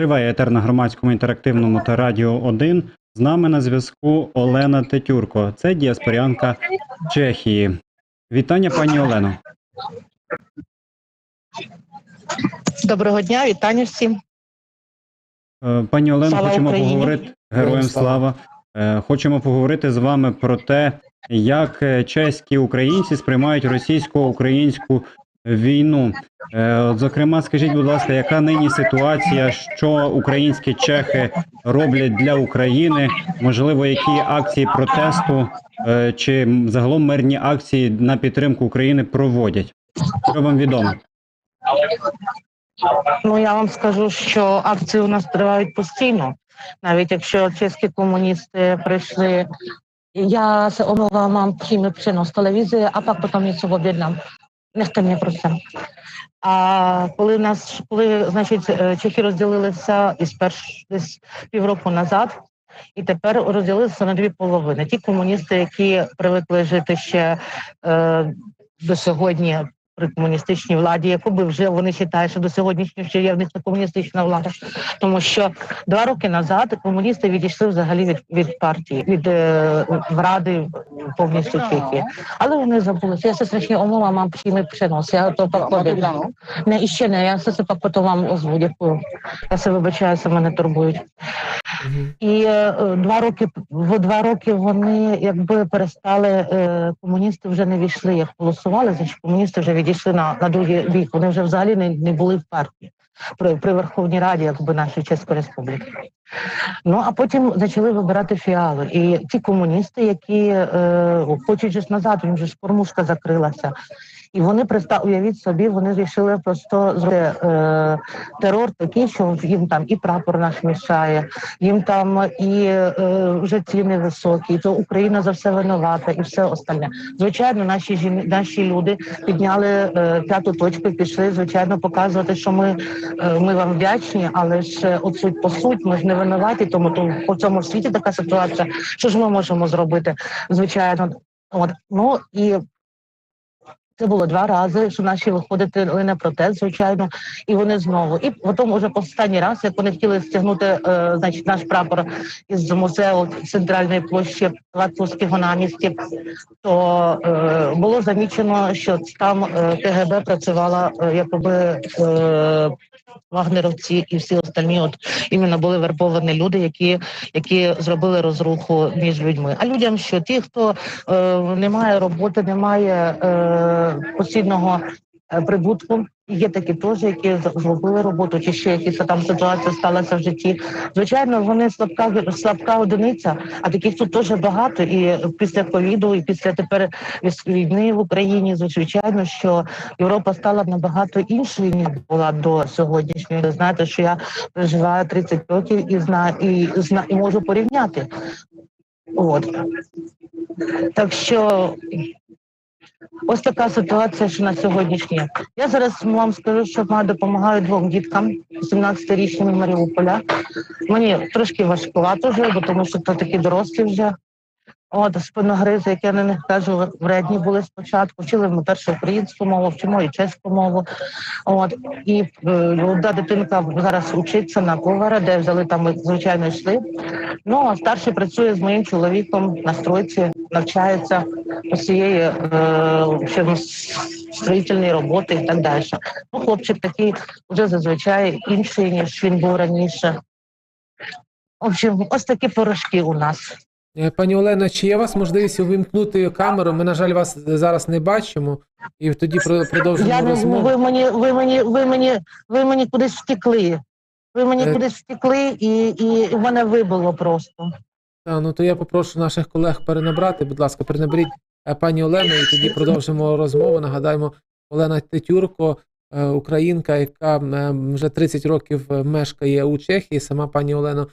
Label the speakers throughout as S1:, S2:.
S1: Триває етер на громадському інтерактивному та радіо 1. З нами на зв'язку Олена Тетюрко. Це діаспорянка Чехії. Вітання, пані Олено.
S2: Доброго дня, вітання всім.
S1: Е, Пані Олено,
S2: Слава
S1: хочемо
S2: Україні!
S1: поговорити героям слава. Е, Хочемо поговорити з вами про те, як е, чеські українці сприймають російсько-українську війну. Е, зокрема, скажіть, будь ласка, яка нині ситуація, що українські чехи роблять для України? Можливо, які акції протесту е, чи загалом мирні акції на підтримку України проводять? Що вам відомо?
S2: Ну я вам скажу, що акції у нас тривають постійно, навіть якщо чеські комуністи прийшли. Я се omlouvám, mám přímý přenos televize a pak potom něco objednám. Nechte про це. А коли нас, коли значить, е, чехи розділилися із перш десь півроку назад, і тепер розділилися на дві половини. Ті комуністи, які привикли жити ще е, до сьогодні при комуністичній владі, яку би вже вони вважають, що до сьогоднішнього ще є в них не комуністична влада, тому що два роки назад комуністи відійшли взагалі від, від партії, від е, ради повністю Чехії. Але вони забулися. Я се страшně omlouvám, mám přímý přenos. Já to pak povím. Ne, іще не, я все це потім вам озву. Дякую. Я се вибачаю, що мене турбують. І е, е, два роки в два роки вони якби перестали е, комуністи вже не війшли, як голосували, значить комуністи вже відійшли на, на другий бік. Вони вже взагалі не, не були в партії при, при Верховній Раді, якби нашої Чеської Республіки. Ну а потім почали вибирати фіали. І ті комуністи, які е, хочуть же назад, їм ж кормушка закрилася. І вони приста, уявіть собі, вони вирішили просто зробити е, терор такий, що їм там і прапор наш мішає, їм там і е, вже ціни високі, то Україна за все винувата, і все остальне. Звичайно, наші жін, наші люди підняли е, п'яту точку і пішли, звичайно, показувати, що ми, е, ми вам вдячні, але ж е, от суть по суть, ми ж не винуваті, тому то по цьому світі така ситуація. Що ж ми можемо зробити? Звичайно, от ну і. Це було два рази, що наші виходили на протест, звичайно, і вони знову. І потім уже останній раз, як вони хотіли стягнути, е, значить, наш прапор із музею центральної площі Латвського намісті, то е, було замічено, що там е, КГБ працювала е, якоби е, вагнеровці і всі остальні. От іменно були вербовані люди, які, які зробили розруху між людьми. А людям, що ті, хто е, не має роботи, не має е, постійного е, прибутку. Є такі теж, які зробили роботу, чи ще якісь там ситуація сталася в житті. Звичайно, вони слабка слабка одиниця, а таких тут теж багато. І після ковіду, і після тепер війни в Україні, звичайно, що Європа стала набагато іншою ніж була до сьогоднішньої. Ви знаєте, що я проживаю 30 років і знаю і зна і можу порівняти. От так що ось така ситуація, що на сьогоднішній. Я зараз вам скажу, що я допомагаю двом діткам 17-річним Маріуполя. Мені трошки важкувато вже, бо тому що то такі дорослі вже. От спиногризи, як я на них кажу, вредні були спочатку. Вчили ми першу українську мову, вчимо і чеську мову. От і е, одна дитинка зараз учиться на повара, де взяли там звичайно йшли. Ну а старший працює з моїм чоловіком на стройці, навчається усієї е, ще строїтельної роботи і так далі. Ну, хлопчик такий вже зазвичай інший, ніж він був раніше. В общем, ось такі порошки у нас.
S3: Е, Пані Олено, чи є у вас можливість увімкнути камеру? Ми, на жаль, вас зараз не бачимо, і тоді про- продовжимо
S2: Я не
S3: розмову.
S2: ви мені, ви мені, ви мені, ви мені кудись втекли. Ви мені
S3: Е.
S2: кудись втекли, і, і мене вибило просто.
S3: Та, ну то я попрошу наших колег перенабрати. Будь ласка, перенаберіть е, пані Олену, і тоді продовжимо розмову. Нагадаємо, Олена Тетюрко, е, українка, яка е, вже 30 років е, мешкає у Чехії. Сама пані Олено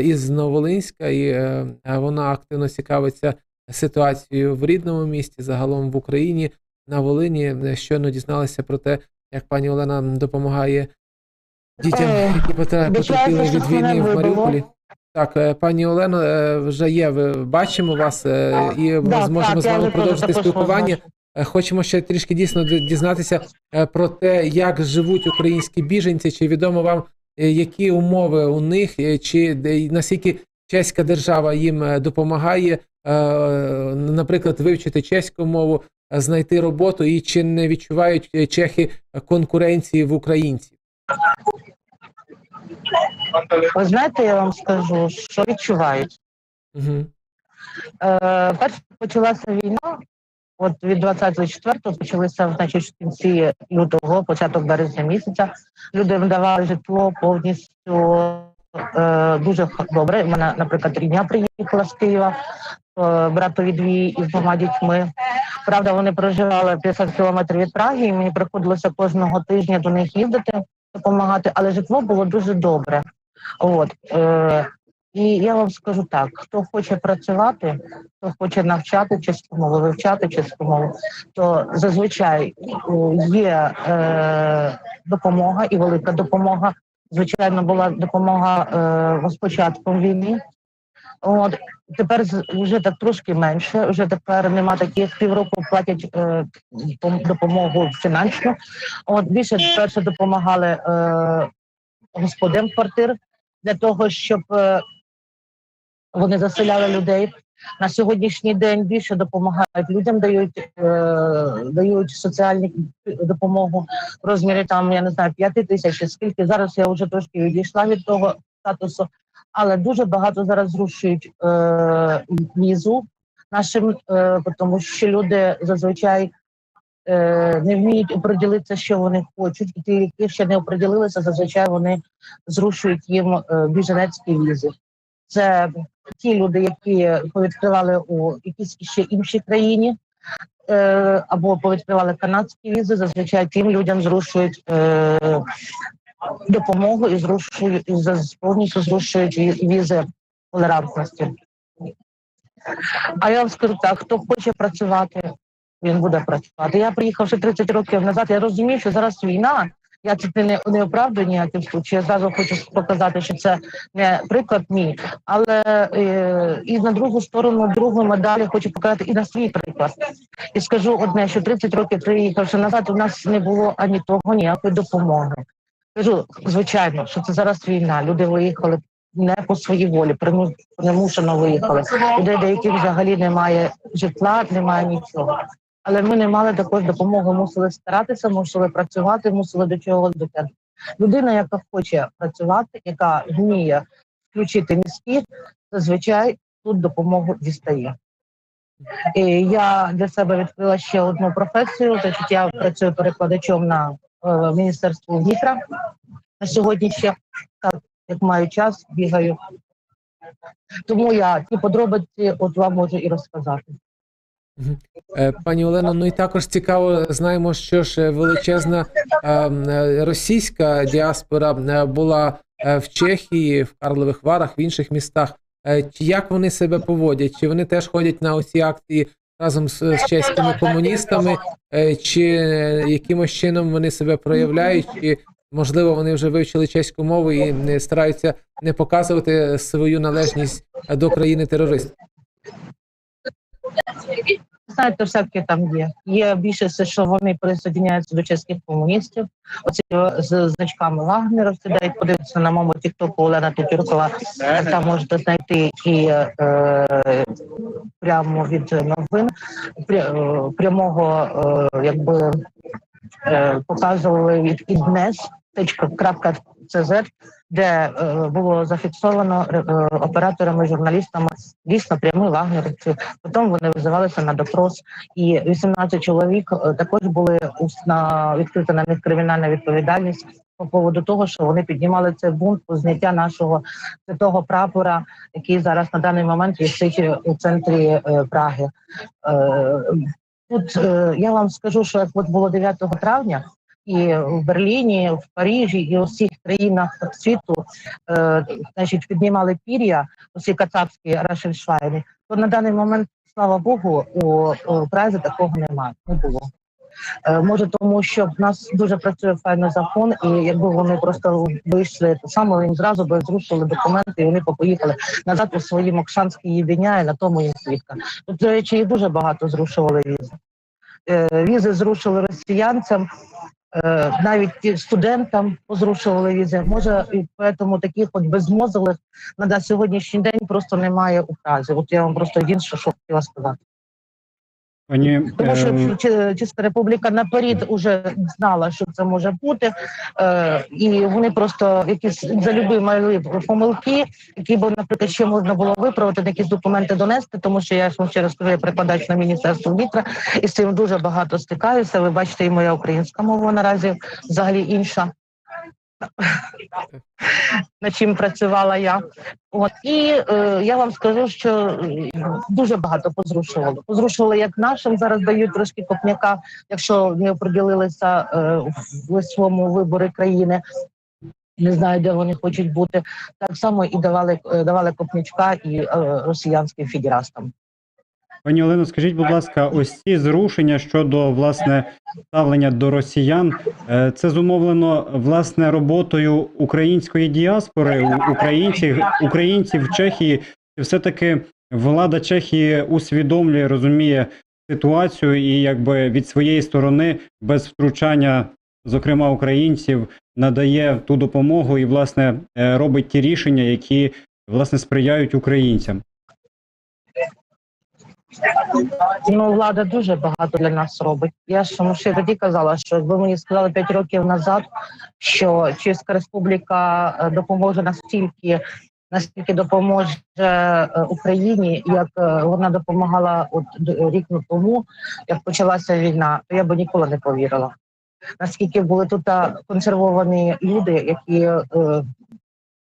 S3: із Новолинська, і е, е, вона активно цікавиться ситуацією в рідному місті, загалом в Україні, на Волині. Е, Щойно дізналася про те, як пані Олена допомагає дітям,
S2: Е,
S3: які потра-
S2: обіцяю,
S3: потерпіли від війни в. Маріуполі. Так, е, пані Олено, е, вже є. Ви бачимо вас е, і ми
S2: Да,
S3: зможемо
S2: так,
S3: з вами продовжити спілкування. Е, Хочемо ще трішки дійсно дізнатися е, про те, як живуть українські біженці. Чи відомо вам е, які умови у них, е, чи наскільки чеська держава їм е, допомагає, е, наприклад, вивчити чеську мову, е, знайти роботу, і чи не відчувають е, чехи конкуренції в українців?
S2: Ви знаєте, я вам скажу, що відчувають.
S3: Угу.
S2: Е, перше почалася війна. От від 24-го почалися значить, в кінці лютого, початок березня місяця. Люди надавали житло повністю е, дуже добре. Мене, наприклад, рідня приїхала з Києва, е, братові дві із двома дітьми. Правда, вони проживали 50 кілометрів від Праги, і мені приходилося кожного тижня до них їздити, допомагати, але житло було дуже добре. От е, і я вам скажу так: хто хоче працювати, хто хоче навчати чеську мову, вивчати чеську мову, то зазвичай е, є е, допомога і велика допомога. Звичайно, була допомога е, з війни. От тепер вже так трошки менше. Вже тепер нема таких півроку платять е, допомогу фінансову. От більше перше допомагали е, господам квартир для того, щоб е, вони заселяли людей. На сьогоднішній день більше допомагають людям, дають е, дають соціальну допомогу в розмірі там, я не знаю, п'яти тисяч. Скільки зараз я вже трошки відійшла від того статусу, але дуже багато зараз зрушують е, візу нашим, е, тому що люди зазвичай е, не вміють оприділитися, що вони хочуть, і ті, які ще не оприділилися, зазвичай вони зрушують їм е, біженецькі візи. Це ті люди, які повідкривали у якійсь ще іншій країні, е, або повідкривали канадські візи, зазвичай тим людям зрушують е, допомогу і зрушують і повністю зрушують візи толерантності. А я вам скажу так: хто хоче працювати, він буде працювати. Я приїхав ще 30 років назад. Я розумію, що зараз війна. Я це не, не оправдую ніяким случаєм. Я зразу хочу показати, що це не приклад мій. Але е, і на другу сторону, другу медалі хочу показати і на свій приклад. І скажу одне, що 30 років приїхавши назад, у нас не було ані того, ніякої допомоги. Кажу, звичайно, що це зараз війна. Люди виїхали не по своїй волі, приму- примушено виїхали. Людей деяких взагалі немає житла, немає нічого. Але ми не мали також допомоги, мусили старатися, мусили працювати, мусили до чогось дотягти. Людина, яка хоче працювати, яка вміє включити мізки, зазвичай тут допомогу дістає. І я для себе відкрила ще одну професію. Значить, я працюю перекладачом на е, міністерство Дніпра. На сьогодні ще так, як маю час, бігаю. Тому я ті подробиці от вам можу і розказати.
S3: Е, Пані Олено, ну і також цікаво, знаємо, що ж е, величезна е, російська діаспора була в Чехії, в Карлових Варах, в інших містах. Як вони себе поводять? Чи вони теж ходять на оці акції разом з, з чеськими комуністами, чи якимось чином вони себе проявляють, чи можливо вони вже вивчили чеську мову і не стараються не показувати свою належність до країни терористів?
S2: Знаєте, всяке там є. Є більше все, що вони присоединяються до чеських комуністів. Оці з значками Вагнера сідають, подивитися на моєму тіктоку Олена Тутюркова. Там можете знайти і е, прямо від новин е, прямого е, якби е, показували від idnes.cz, де е, було зафіксовано е, операторами, журналістами дійсно прямі вагнерівці. Потім вони визивалися на допрос, і 18 чоловік е, також були усно відкрита на них кримінальна відповідальність по поводу того, що вони піднімали цей бунт по зняття нашого святого прапора, який зараз на даний момент висить у центрі е, Праги. Е, Тут е, я вам скажу, що як от було 9 травня. І в Берліні, в Парижі, і у всіх країнах світу, е, значить, піднімали пір'я, усі кацапські рашеншвайни, то на даний момент, слава Богу, у, у Празі такого немає. Не було. Е, може, тому що в нас дуже працює файний закон, і якби вони просто вийшли то саме, їм зразу би зрушили документи, і вони поїхали назад у свої мокшанські їдиня, і на тому їм свідка. Тут, до речі, їх дуже багато зрушували візи. Е, візи зрушили росіянцям. Е, навіть студентам позрушували візи. Може, і тому таких от безмозглих на сьогоднішній день просто немає указу. От я вам просто інше, що хотіла сказати.
S1: Пані
S2: Тому що
S1: е,
S2: Чи- Чеська Республіка наперед уже знала, що це може бути, е, і вони просто якісь за любі мали помилки, які б, наприклад, ще можна було виправити, якісь документи донести, тому що я ж вам ще раз кажу, я на міністерство вітра, і з цим дуже багато стикаюся. Ви бачите, і моя українська мова наразі взагалі інша. Над чим працювала я, от і е, я вам скажу, що е, дуже багато позрушували. Позрушували як нашим зараз дають трошки копняка, якщо не оприділилися е, в своєму виборі країни. Не знаю, де вони хочуть бути. Так само і давали е, давали копнячка і е, росіянським федерастам.
S1: Пані Олено, скажіть, будь ласка, ось ці зрушення щодо власне ставлення до росіян, е, це зумовлено власне роботою української діаспори, українців, українців в Чехії. Чи все-таки влада Чехії усвідомлює, розуміє ситуацію і якби від своєї сторони без втручання, зокрема українців, надає ту допомогу і власне е, робить ті рішення, які власне сприяють українцям.
S2: Ну, влада дуже багато для нас робить. Я ж тому ще тоді казала, що якби мені сказали 5 років назад, що Чеська Республіка е, допоможе настільки, наскільки допоможе е, Україні, як е, вона допомагала от рік тому, як почалася війна, то я би ніколи не повірила. Наскільки були тут консервовані люди, які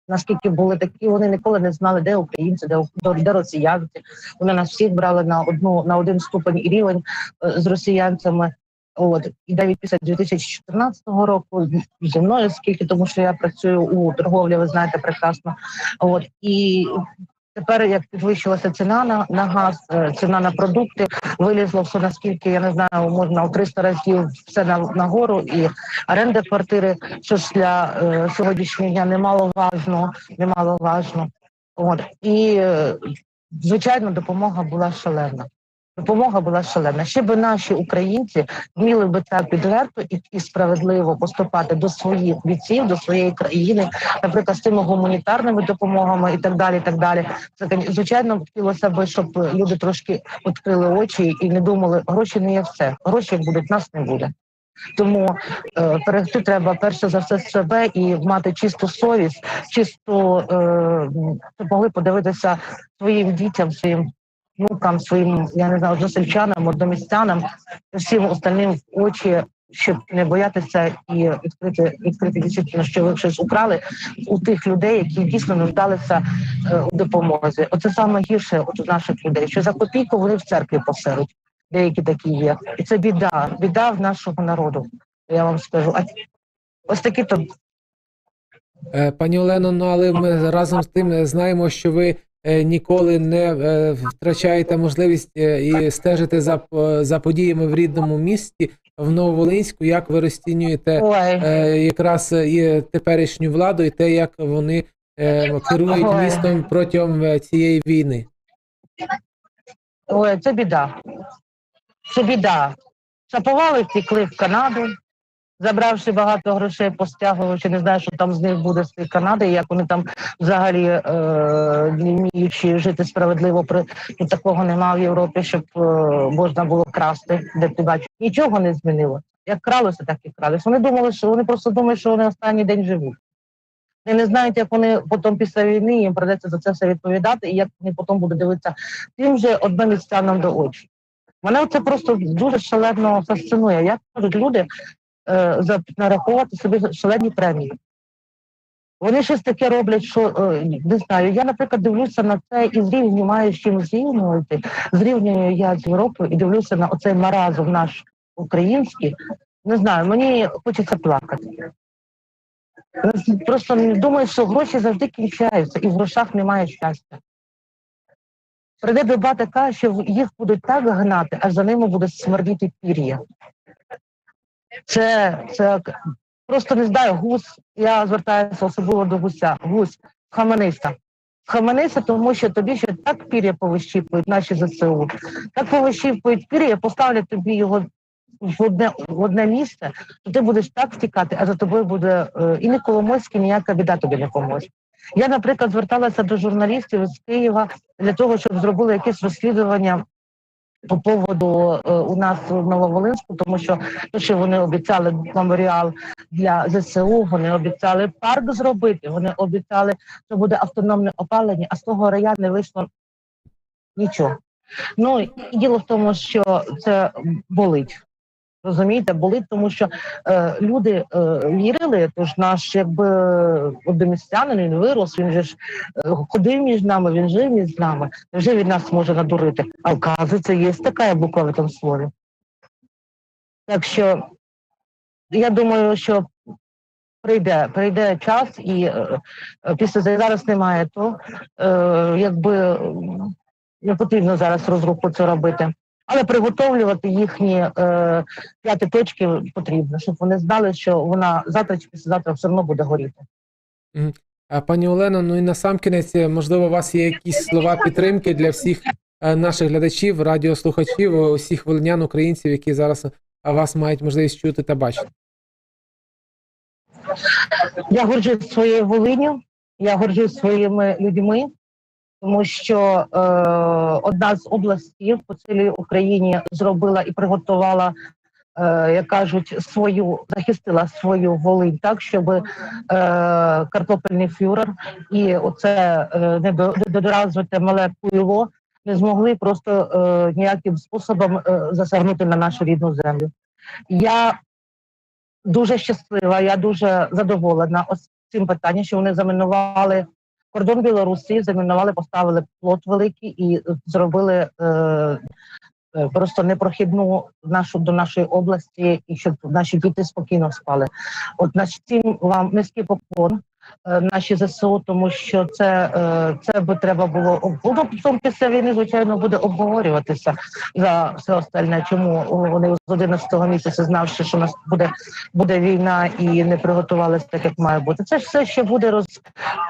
S2: наскільки були такі, вони ніколи не знали, де українці, де, де росіянці. Вони нас всіх брали на одну на один ступень і рівень е, з росіянцями. От і навіть після 2014 року зі мною скільки, тому що я працюю у торговлі, ви знаєте прекрасно. От і тепер як підвищилася ціна на, на газ, е, ціна на продукти, вилізло все наскільки я не знаю, можна у 300 разів все на нагору і оренда квартири, що ж для е, сьогоднішнього дня немаловажно, немаловажно. От і е, звичайно, допомога була шалена. Допомога була шалена. Ще би наші українці вміли би так відверто і, справедливо поступати до своїх бійців, до своєї країни, наприклад, з тими гуманітарними допомогами і так далі. Так далі. Це звичайно хотілося б, щоб люди трошки відкрили очі і не думали, гроші не є все. Гроші будуть, нас не буде. Тому е, перегти треба перше за все себе і мати чисту совість, чисту е, могли подивитися своїм дітям, своїм внукам, своїм я не знаю, односельчанам, одномістянам, всім остальним в очі, щоб не боятися і відкрити відкрити дійсно, що ви щось украли у тих людей, які дійсно нуждалися е, у допомозі. Оце саме гірше от у наших людей, що за копійку вони в церкві посеруть. Деякі такі є, і це біда, біда в нашого народу. Я вам скажу. А ось такі то
S3: Е, Пані Олено, ну але ми разом з тим знаємо, що ви ніколи не е, втрачаєте можливість е, і стежити за, за подіями в рідному місті в Нововолинську. Як ви розцінюєте е, якраз і теперішню владу, і те, як вони е, керують містом протягом е, цієї війни?
S2: ой, це біда. Це біда. Шаповали, втекли в Канаду, забравши багато грошей, постягуючи, не знаю, що там з них буде з тієї Канади, як вони там взагалі е, вміючи жити справедливо, при ну, такого немає в Європі, щоб е, можна було красти, де ти бачиш. Нічого не змінило. Як кралося, так і кралися. Вони думали, що вони просто думають, що вони останній день живуть. Вони не знають, як вони потім після війни їм придеться за це все відповідати, і як вони потім будуть дивитися тим же одномістянам до очі. Мене це просто дуже шалено фасцинує. Як можуть люди е, нараховувати собі шалені премії? Вони щось таке роблять, що е, не знаю. Я, наприклад, дивлюся на це і зрівнюю, маю з чим зрівнювати. Зрівнюю я з Європою і дивлюся на оцей маразм наш український. Не знаю, мені хочеться плакати. Просто думаю, що гроші завжди кінчаються, і в грошах немає щастя. Прийде доба така, що їх будуть так гнати, аж за ними буде смердіти пір'я. Це, це просто не знаю, гус. Я звертаюся особливо до гуся. Гусь, хамениста. Хамениста, тому що тобі ще так пір'я повищіпують наші ЗСУ. Так повищіпують пір'я, поставлять тобі його в одне в одне місце, то ти будеш так втікати, а за тобою буде е, і не Коломойський, ніяка біда тобі не поможе. Я, наприклад, зверталася до журналістів з Києва для того, щоб зробили якесь розслідування по поводу е, у нас в Нововолинську, тому що то, що вони обіцяли меморіал для ЗСУ, вони обіцяли парк зробити, вони обіцяли, що буде автономне опалення, а з того рая не вийшло нічого. Ну і діло в тому, що це болить. Розумієте, болить, тому що е, люди е, вірили, тож наш якби одномістянин, він вирос, він же ж е, ходив між нами, він жив між нами, вже від нас може надурити. А вказується, є така буква в цьому слові. Так що я думаю, що прийде, прийде час, і е, е, після зараз немає то, е, якби не потрібно зараз розруху це робити. Але приготовлювати їхні е, п'яти точки потрібно, щоб вони знали, що вона завтра чи післязавтра все одно буде горіти.
S3: А, Пані Олено, ну і на сам кінець, е, можливо, у вас є якісь слова підтримки для всіх е, наших глядачів, радіослухачів, е, усіх волинян, українців, які зараз вас мають можливість чути та бачити.
S2: Я горджусь своєю Волиню, я горджусь своїми людьми, тому що е, одна з областей по цілій Україні зробила і приготувала, е, як кажуть, свою захистила свою Волинь так, щоб е, картопельний фюрер і оце е, недо- недоразвите мале пуйло не змогли просто е, ніяким способом е, засягнути на нашу рідну землю. Я дуже щаслива, я дуже задоволена ось цим питанням, що вони замінували кордон Білорусі, замінували, поставили плот великий і зробили е, е, просто непрохідну нашу до нашої області, і щоб наші діти спокійно спали. От на цим вам низький поклон. Е, Наші ЗСУ, тому що це, е, це би треба було потім після війни, звичайно, буде обговорюватися за все остальне. Чому вони з 11-го місяця, знавши, що у нас буде буде війна і не приготувалися так, як має бути. Це ж все ще буде роз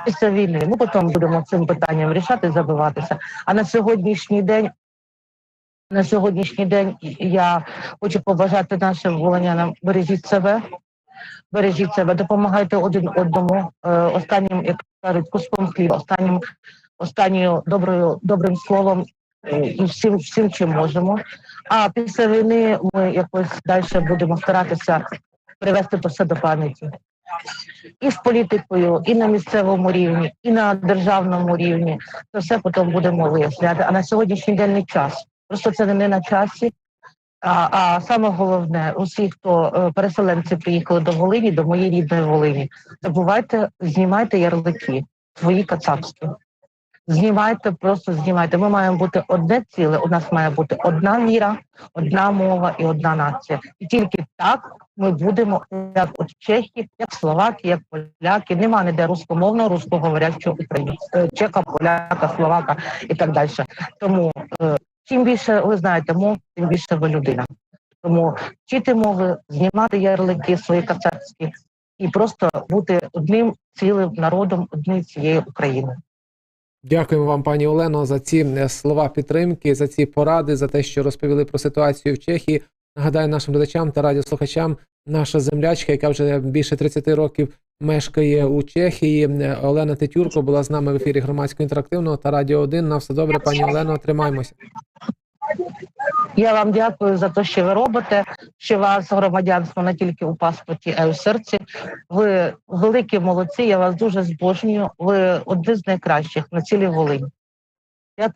S2: після війни. Ми потім будемо цим питанням рішати забиватися. А на сьогоднішній день. На сьогоднішній день я хочу побажати нашим волонянам бережіть себе, бережіть себе, допомагайте один одному. Е, останнім, як кажуть, куском хліба, останнім, останньою доброю добрим словом е, і всім, всім, чим можемо. А після війни ми якось далі будемо старатися привести то все до пам'яті. І з політикою, і на місцевому рівні, і на державному рівні. Це все потім будемо виясняти. А на сьогоднішній день не час. Просто це не на часі. А, а саме головне, усі, хто е, переселенці приїхали до Волині, до моєї рідної Волині, забувайте, знімайте ярлики свої кацапські. Знімайте, просто знімайте. Ми маємо бути одне ціле. У нас має бути одна віра, одна мова і одна нація. І тільки так ми будемо, як от чехи, як словаки, як поляки. Нема ніде руськомовного, русскоговорящого українця, чеха, поляка, словака і так далі. Тому е, чим більше ви знаєте мов, тим більше ви людина. Тому вчити мови, знімати ярлики свої кацапські і просто бути одним цілим народом, однією цією Україною.
S3: Дякуємо вам, пані Олено, за ці е, слова підтримки, за ці поради, за те, що розповіли про ситуацію в Чехії. Нагадаю нашим глядачам та радіослухачам, наша землячка, яка вже більше 30 років мешкає у Чехії. Олена Тетюрко була з нами в ефірі громадського інтерактивного та Радіо 1. На все добре, пані Олено, тримаємося.
S2: Я вам дякую за те, що ви робите. Що вас громадянство не тільки у паспорті, а й у серці. Ви великі молодці. Я вас дуже збожнюю. Ви одні з найкращих на цілій Волині.